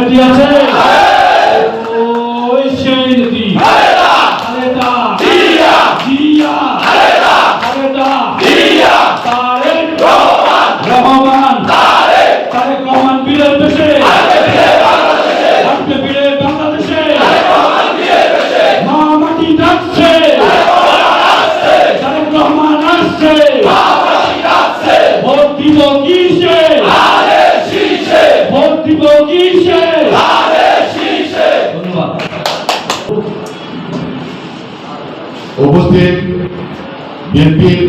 নেত্রী আছে। উপস্থিত বিএনপির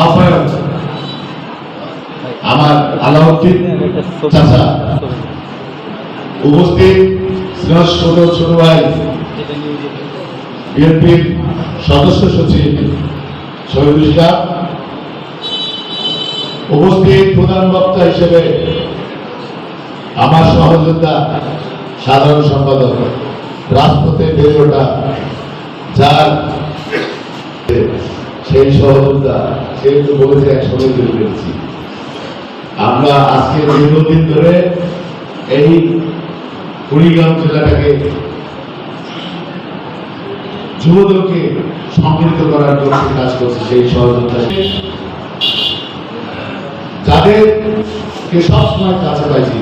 আহ্বায়ক আমার আলাউদ্দিন চাচা। উপস্থিত ছোট ছোট ভাই, বিএনপির সদস্য সচিব শহীদুল ইসলাম উপস্থিত প্রধান বক্তা হিসেবে আমার সহযোদ্ধা, সাধারণ সম্পাদক রাজপথে বেড়ে ওঠা, যার সেই সহযোদ্ধা সে তো বলেছে একসঙ্গে বের পেরেছি আমরা আজকে দীর্ঘদিন ধরে এই কুড়িগ্রাম জেলাটাকে যুবদলকে সংগঠিত করার জন্য কাজ করছে সেই সহযোগিতা যাদেরকে সবসময় কাছে পাইছি,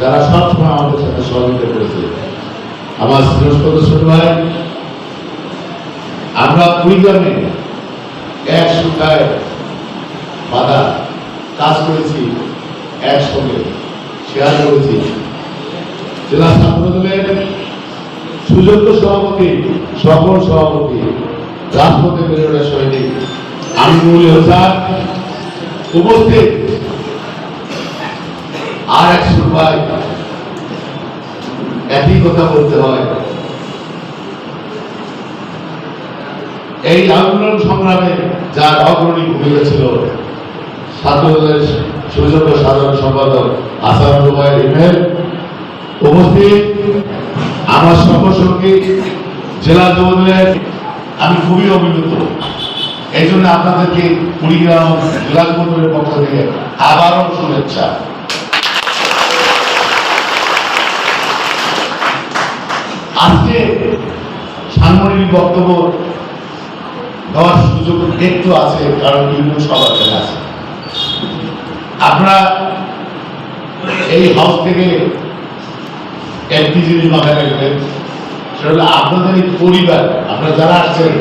যারা সবসময় আমাদের সাথে সহযোগিতা করেছে। আমার শ্রেষ্ঠত ছোট ভাই, আমরা কুড়িগ্রামে এক সুতায় বাধা কাজ করেছি, একসঙ্গে শেয়ার করেছি। জেলা ছাত্র দলের সুযোগ্য সভাপতি, সকল সভাপতি রাজপথে বেরোনের সৈনিক আমিনুল হোসান উপস্থিত। আর এক সুরভাই একই কথা বলতে হয়। এই আন্দোলন সংগ্রামে যার অগ্রণী ভূমিকা ছিল ছাত্রদলের সুযোগ্য সাধারণ সম্পাদক আসাদ রুবাই ইমেল উপস্থিত আমার সঙ্গী জেলা যুবদলের, আমি খুবই অভিভূত। এই জন্য আপনাদেরকে কুড়িগ্রাম জেলা যুবদলের পক্ষ থেকে আবারও শুভেচ্ছা। আজকে সাংগঠনিক বক্তব্য দেওয়ার সুযোগ আছে, কারণ সবার আছে। আপনারা এই হাউস থেকে মাথায় রাখবেন, সেটা হলো আপনাদের এই পরিবার, আপনারা যারা আসছেন,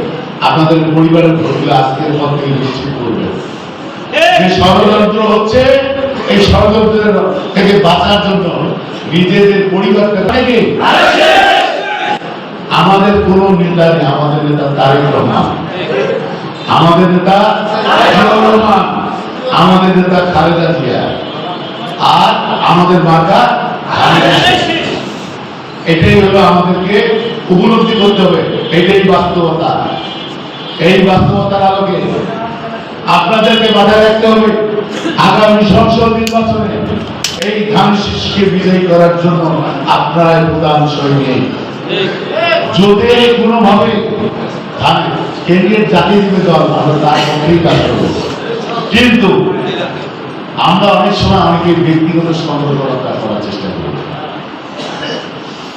আপনাদের পরিবারের ভোটগুলো আজকের পর থেকে নিশ্চিত করবেন যে ষড়যন্ত্র হচ্ছে, এই ষড়যন্ত্রের থেকে বাঁচার জন্য নিজেদের পরিবারকে আমাদের কোন নেতা নেই, আমাদের নেতা তারেক রহমান। আমাদের নেতা রহমান, আমাদের নেতা খালেদা জিয়া, আর আমাদের মাতা এটাই হলো আমাদেরকে উপলব্ধি করতে হবে, এটাই বাস্তবতা। এই বাস্তবতার আলোকে আপনাদেরকে মাথায় রাখতে হবে, আগামী সংসদ নির্বাচনে এই ধান শীষকে বিজয়ী করার জন্য আপনারাই প্রধান সৈনিক। যদি কোনোভাবে কেন্দ্রের জাতীয় দল আমরা তার পক্ষেই কিন্তু আমরা অনেক সময় অনেকে ব্যক্তিগত সম্পর্কতা করার চেষ্টা করি।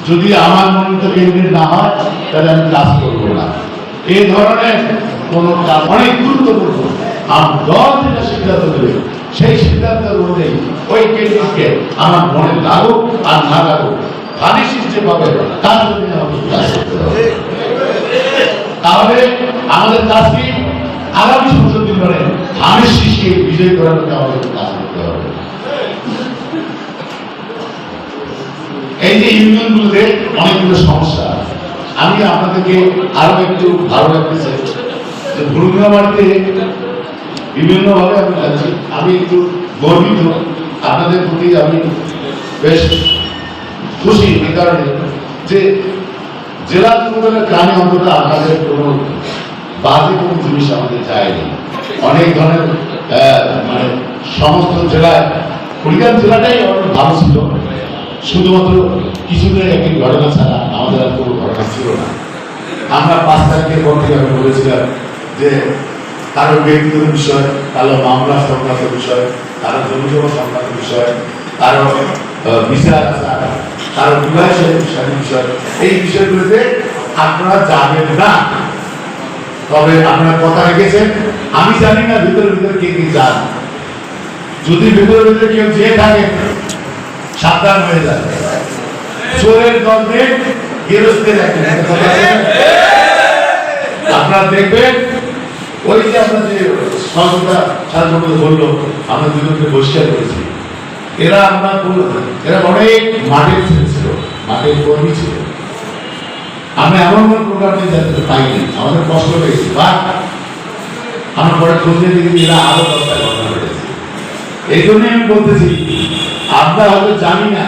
যদি আমার মনোনীত কেন্দ্রের না হয়, তাহলে আমি কাজ করব না। এই ধরনের কোন কাজ অনেক গুরুত্বপূর্ণ। আর দল যেটা সিদ্ধান্ত নেবে, সেই সিদ্ধান্ত অনুযায়ী ওই কেন্দ্রকে আমার মনে লাগুক আর না লাগুক ধানি সিস্টেম পাবে তার কাজ তাহলে আমাদের কাজটি আগামী সংসদ নির্বাচনে ধানের শীষকে বিজয় করার জন্য আমাদের কাজ এই যে ইউনিয়নগুলোতে অনেকগুলো সমস্যা আমি আপনাদেরকে আরও একটু ভালো লাগতেছে যে ভুরুঙ্গামাটিতে বিভিন্নভাবে আমি যাচ্ছি। আমি একটু গর্বিত। আপনাদের প্রতি আমি বেশ কারণে যে জেলা যুবদলের গ্রামে অন্তত আপনাদের কোনো বাজে কোনো জিনিস আমাদের যায়নি। অনেক ধরনের মানে সমস্ত জেলায় কুড়িগ্রাম জেলাটাই অনেক ভালো ছিল। শুধুমাত্র কিছুদিন একটি ঘটনা ছাড়া আমাদের আর কোনো ঘটনা ছিল না। আমরা পাঁচ তারিখের পর থেকে আমি বলেছিলাম যে কারও ব্যক্তিগত বিষয়, কারও মামলা সংক্রান্ত বিষয়, কারও জমিজমা সংক্রান্ত বিষয়, কারও বিচার আচার কারও বিবাহ বিষয়। এই বিষয়গুলোতে আপনারা যাবেন না। তবে আপনারা কথা রেখেছেন। আমি জানি না ভিতরে ভিতরে কে কে যান। যদি ভিতরে ভিতরে কেউ যেয়ে থাকে, সাবধান হয়ে যাবে চোরের গন্ধে গেরস্তের আপনারা দেখবেন, ওই যে আমরা যে সহযোগিতা করে বলল, আমরা দুজনকে বহিষ্কার করেছি। এরা আমরা এরা অনেক মাঠের ছেলে ছিল, মাঠের কর্মী ছিল। আমরা এমন কোনো প্রোগ্রাম যাতে পাইনি, আমাদের কষ্ট পেয়েছি বা আমরা পরে খুঁজে দেখি এরা আরও দশটা ঘটনা ঘটেছে। এই জন্যই আমি বলতেছি, আমরা হয়তো জানি না